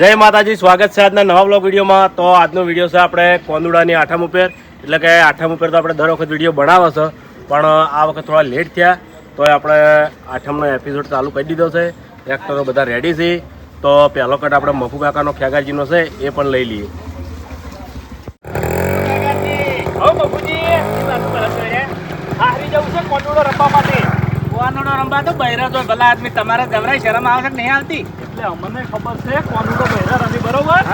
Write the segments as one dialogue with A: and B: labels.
A: જય માતાજી, સ્વાગત છે આજના નવા બ્લોગ વિડીયોમાં. તો આજનો વીડિયો છે આપણે કોંદુડાની આઠમ ઉપર. એટલે કે આઠમ ઉપર તો આપણે દર વખત વીડિયો બનાવે છે. પણ આ વખત થોડા લેટ થયા. તો આપણે આઠમનો એપિસોડ ચાલુ કરી દીધો છે. એક્ટરો બધા રેડી છે. તો પહેલો કટ આપણે મફુ કાકાનો, ખેગારજીનો છે, એ પણ લઈ લઈએ.
B: કોનુડો રમવા તો બહેરા તો ભલા આદમી તમારે જવરાય શરમ આવે છે નહીં આવતી?
C: એટલે અમને ખબર છે કોનું તો બહેરા રમી બરોબર?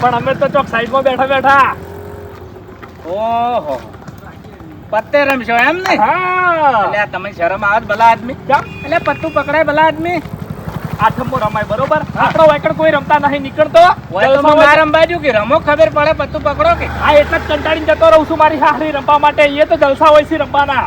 C: પણ અમે તો ચોક સાઈડમાં બેઠા બેઠા.
B: ઓહો. પત્તે રમશો એમ ને? એટલે તમે શરમ આવે ભલા આદમી? એટલે પત્તું પકડાય ભલા આદમી?
C: આઠમો રમાય બરોબર? આપણો વાયકડ કોઈ રમતા નહીં નીકળતો.
B: ના
C: હોય.
B: રમવા જો કે રમો ખબર પડે પત્તું પકડો કે?
C: આ એટલે જ કંટાળીને જતો રહું છું મારી હારી રમવા માટે. એ તો જલસા હોય છે રમવાના.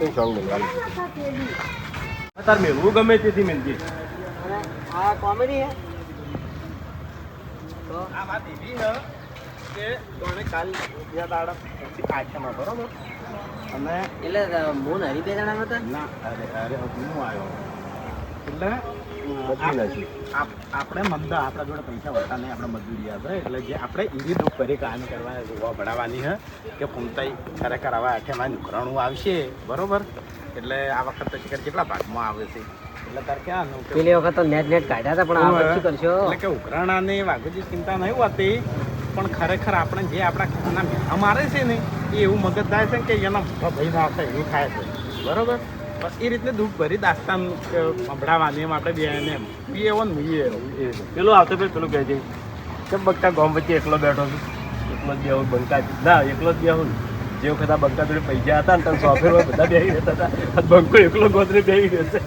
C: એમણમ એમણમ
A: તાર મેળવું ગમે તેથી મેળજી
B: આ કોમેડી હે.
A: આ વાત એવી છે કે તને કાલ બીજા દાડા પછી આઠમા બરોબર અને
B: એટલે મોન હરી બે જણા હતા
A: ના અરે અરે હું આવ્યો. એટલે
D: આપણે મંદા આપણા જોડે પૈસા હોતા નહીં આપણે મજૂરી આપે એટલે જે આપણે ઈજી દુઃખ કરી કામ કરવા જોવા ભણાવવાની હે કે ફૂમતાઈ ખરેખર હવે આઠેમાં નુકરાણું આવશે બરોબર? એટલે આ વખત તો શિખર કેટલા ભાગમાં આવે છે? એટલે તાર ક્યાં
B: પેલી વખત તો નેટ નેટ કાઢ્યા હતા પણ આ વખત શું કરશો?
D: એટલે કે ઉઘરાણાની વાઘુજી ચિંતા નહીં હોતી. પણ ખરેખર આપણે જે આપણા ખેતરના મેળા મારે છે ને એ એવું મગજ થાય છે કે એના ભાઈ ના થાય એવું થાય છે. બરોબર? બસ એ રીતે દુઃખ ભરી દાસ્તાન કે સંભળાવવાની એમ આપણે બે એમ. એ એવો ને એ.
A: પેલું આવતો ભાઈ પેલું કહે છે. કે બગતા ગામ વચ્ચે એકલો બેઠો છું? એકલો જ બેહું બંકા. ના એકલો જ બેહું જે વખત આ બંકા જોડે પૈસા હતા ને તમે સોફેરમાં બધા બેહી રહેતા હતા. બંકો એકલો ગોતરે બેહી રહેશે.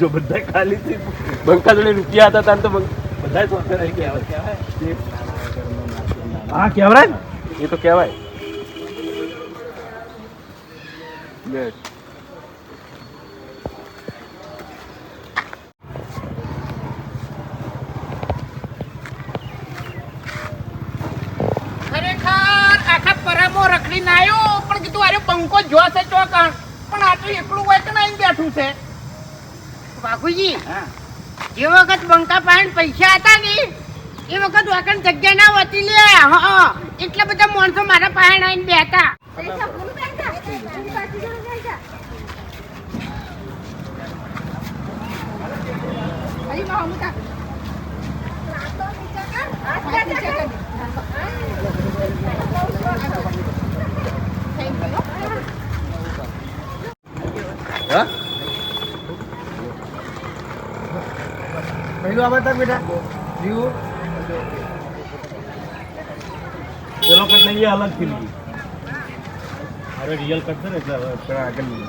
A: જો બધા ખાલી થી બંકા જોડે રૂપિયા હતા તાન તો બધા સોફેર આવી ગયા હા કહેવાય ને? એ તો કહેવાય.
B: ખરેખર આખા પરામો રખડીને આવ્યો પણ કીધું અરે પંખો જોશે ચોકણ પણ આટલું તો એકલું હોય કે નહીં બેઠું છે?
E: બાપુજી જે વખત બંકા પાણી પૈસા હતા ને એ વખત વાકણ જગ્યા ના હોતી લે. હા એટલા બધા માણસો મારા પાસે આવીને બેઠા.
A: હા?
D: પહેલું આવે બેટા. જીવ.
A: પેલો કટ નહીં એ અલગથી લઈએ અરે રિયલ કટ છે ને એટલે પેલા આગળ લઈએ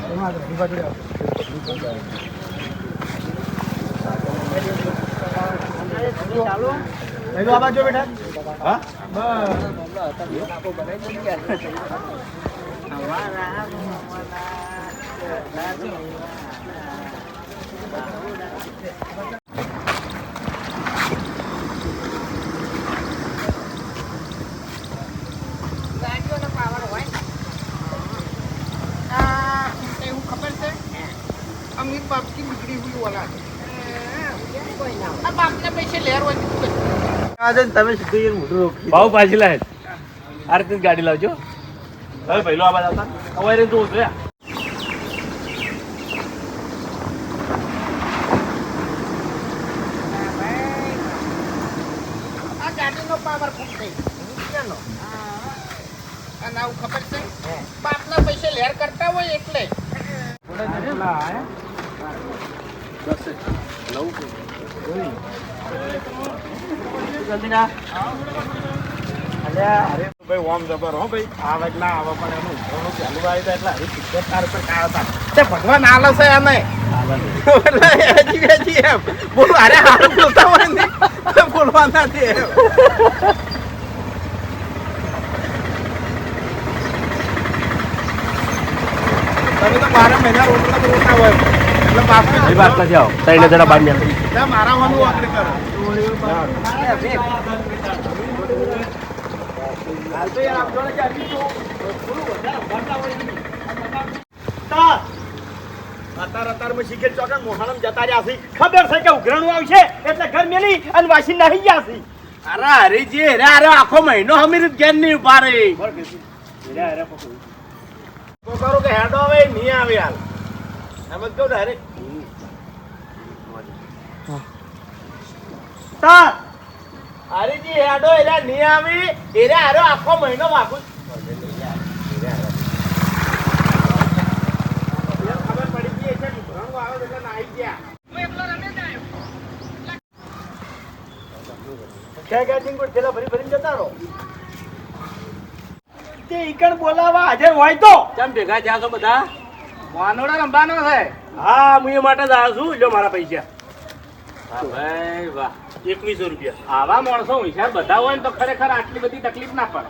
D: જો બેટા
A: હા?
E: બાપથી બીગડી હુઈ આ બાપને પૈસે લેર હોય તો
D: તમે સીધું યાર મોઢું રોકી
A: ભાવ પાછી લાય આ રીતે ગાડી લાવજો. હવે પહેલો આવાજ આવતા હવે તો જોયા
E: આ ગાડીનો પાવર ફૂલ થઈ અને આવું ખબર છે? બાપના પૈસે લેર કરતા હોય એટલે.
D: ભાઈ ઓમ જબર હો ભાઈ. આવે કે ના પણ એનું ઉઘરાણું ચાલુ આવી જાય એટલે હરી સિત્તેર તાર ઉપર કાયા હતા. તે ભગવાન આલે છે એને એટલે હજી હજી એમ. બોલો, અરે, હારું બોલતા હોય ને. બોલવાના છે તમે તો બારે મહિના રોટલા તો હોય.
A: એ વાત નથી આવો. ત્રણ જણા બાર ખબર છે કે ઉઘરાણું આવશે એટલે ઘર મેલી અને વાસી નાહી ગયા છે
D: અરે હરીજી અરે અરે આખો મહિનો હમીર ઘેર નહીં ઊભા રહી. તો કરો કે હેડો આવે નહીં આવે હાલ. એમ જ કહું ડાયરેક્ટ હરીજી હેડો એટલે નિયામી આવી. એરે હારો આખો મહિનો વાગું
A: બોલાવા હાજર હોય તો.
D: કેમ ભેગા થયા છો બધા? વાનોડા રમવાનો છે.
A: હા હું એ માટે જ આવ્યો છું. જો મારા પૈસા.
D: ભાઈ વાહ.
A: એકવીસો રૂપિયા.
D: આવા માણસો હોશિયાર બધા હોય ને તો ખરેખર આટલી બધી તકલીફ ના પડે.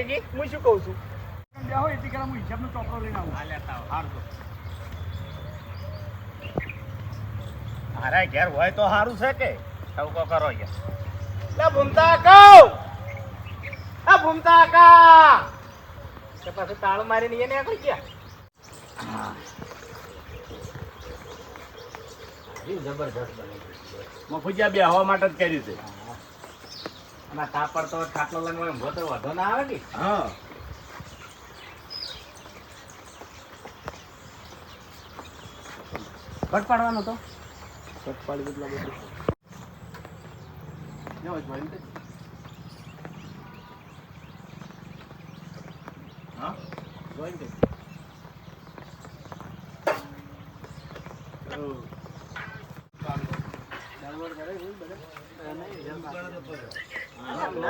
D: હરીજી
A: હું શું કહું છું?
C: બેહો એથી કરા હું હિસાબનો ચોપડો લઈને આવું.
D: આ લેતા આવો.
A: હાર તો. મારા ઘેર હોય તો સારું છે કે?
D: ટવકો કરો યાર
A: લે ભૂમતા કહું આ ભૂમતા કા!
D: તો પછી તાળું મારીને એને આગળ ગયા. જબરદસ્ત બની
A: મફુજીયા બે હવા માટે જ કર્યું છે.
D: અને કાપડ તો ખાટલો લઈને એમ તો વધો ના આવે કે
A: હા.
D: કટ પાડવાનો તો.
A: કટપાડી કેટલા બધું
D: હા?
A: જોઈન કરી.
E: ના પાટાઈ યાર એટલું ડાઉનલોડ
A: ઓય બોલો લ્યો કાલે.
E: નહીં થતા લે મને મસ્ત બરાબર આવું આવો તો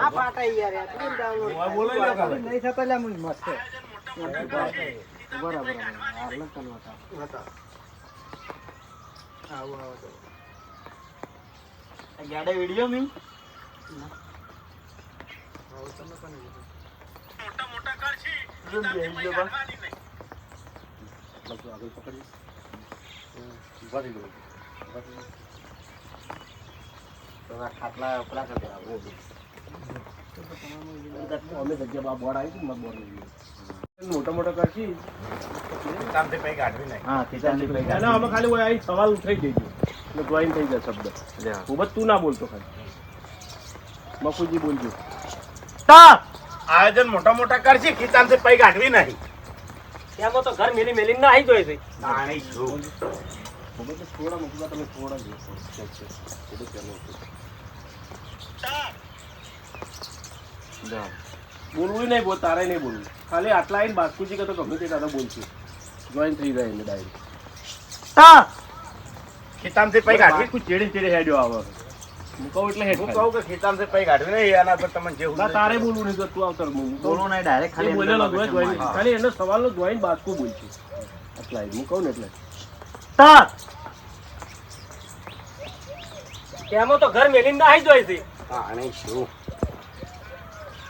D: ગાડે વીડિયો મી
A: બધું આગળ પકડી. હમ, ઊભા થઈ જાઓ. ઊભા થઈ જાઓ. તો આ ખાટલા પેલા કરી બધું. અમે જગ્યા બોર્ડ આવી છે ને બોર્ડ મોટા મોટા કરશી
D: કામથી પૈ કાઢવી નહીં
A: હા ખીચાની. અને અમે ખાલી હોય અહીં સવાલ ઉઠાઈ દેજો એટલે ડ્રોઈંગ થઈ જાય શબ્દ. ખૂબ જ તું ના બોલતો ખાલી. મફુજી બોલજો.
D: આયોજન મોટા મોટા કરશે ખીચાનથી પૈ કાઢવી નહીં.
A: એમાં તો ઘર મેલી મેલી ના આવી જોઈએ છે.
D: તાણી છું
A: થોડા મૂકવા તમે થોડા જ બોલવું નહીં બોલ તારે નહીં બોલવું. ખાલી આટલા આવીને બાસ્કુજી કે તો ગમે તે દાદા બોલશું. જોઈન થઈ જાય એને ડાયરેક્ટ
D: તા ખેતામથી પૈ કાઢી
A: બાસ્કુ ચેડે ચેડે હેડ્યો આવે. હું કહું એટલે
D: હું કહું કે ખેતામથી પૈ કાઢવી નહીં એના પર તમને જે
A: ના તારે બોલવું નહીં તો તું આવતર હું
D: બોલો નહીં ડાયરેક્ટ
A: ખાલી બોલેલો જોઈ જોઈન. ખાલી એનો સવાલનો જોઈન બાસ્કુ બોલશું આટલા હું કહું ને એટલે.
D: તા
A: કેમો તો ઘર મેલીને ના આવી જોઈએ છે.
D: તાણી છું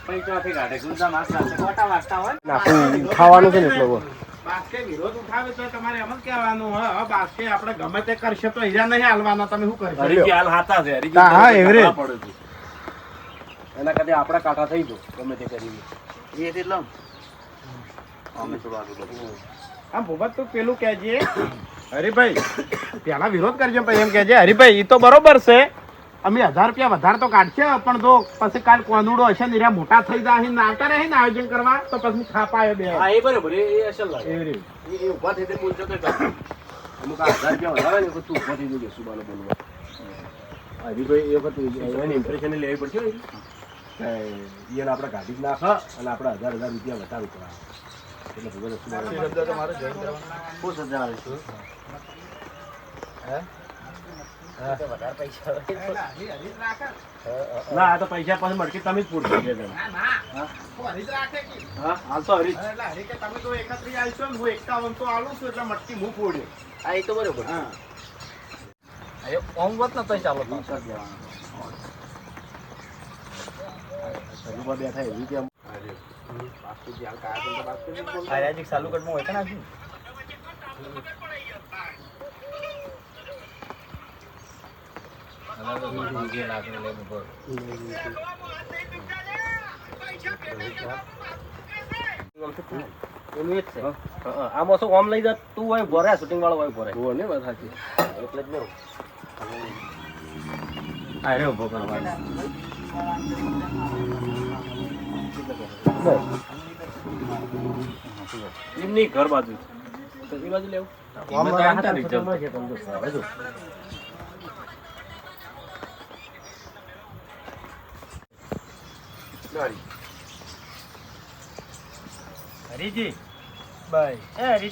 A: પૈસાથી કાઢે
D: ગુંજા માસ સાથે કોટા વાગતા હોય ને.
A: નાખું ખાવાનું છે ને એટલે
D: બાસ્કે વિરોધ ઉઠાવે તો તમારે એમ જ કહેવાનું હા હા, બાસ્કે આપણે ગમે તે કરશે તો હીરા નહીં હાલવાના તમે શું કરશો
A: હરીજી હાલ હાથા છે હરીજી
D: હા, હા,
A: તો
D: એવરેજ.
A: પડે છે. એના કરતા આપણા કાંઠા થઈ જો ગમે તે કરીને
D: એ એટલો અમે આગળ વધીએ. ભૂપત તું પેલું કહેજે હરીભાઈ પેલા વિરોધ કરજો પછી એમ કહેજે હરીભાઈ એ તો બરોબર છે અમે હજાર રૂપિયા વધારે તો કાઢશે પણ જો પછી કાલ કોનુડો હશે ને રહ્યા મોટા થઈ જાય ને આવતા રહે ને આયોજન કરવા તો પછી ખાપા આવ્યો બે.
A: હા એ બરોબર એ અસલ લાગે એ ઊભા ઊભા થઈ બોલશો તો અમુક હજાર રૂપિયા વધારે ને તું ઊભા થઈ જજો સુબાનો બોલવા. હરીભાઈ એ વખત એની ઇમ્પ્રેશન લેવી પડશે ને એને આપણે ગાડી જ નાખ અને આપણે હજાર હજાર રૂપિયા વધારે કરવા એટલે ભગવાન સુબાનો ના આ તો પૈસા પાસે મળશે તમે જ પૂરશો.
D: ના, ના. તું કે?
A: હા હાલ તો હરી
D: એટલે હરી કે તમે તો એકત્રીસ આલશો ને હું એકાવન તો છું એટલે મટકી હું ફોડ્યો.
A: હા એ તો બરોબર.
D: હા.
A: હજુમાં બેઠા એવી કે આમ
C: એનું એ જ છે
A: હા, હા, આમાં શું ઓમ લઈ જા તું હોય ભરે શૂટિંગ વાળો હોય ભરે. ને વાત સાચી. એટલે જ ને અરે ઊભો એમની ઘર બાજુ એ બાજુ લેવું.
C: હરીજી. બાય. એ હરીજી.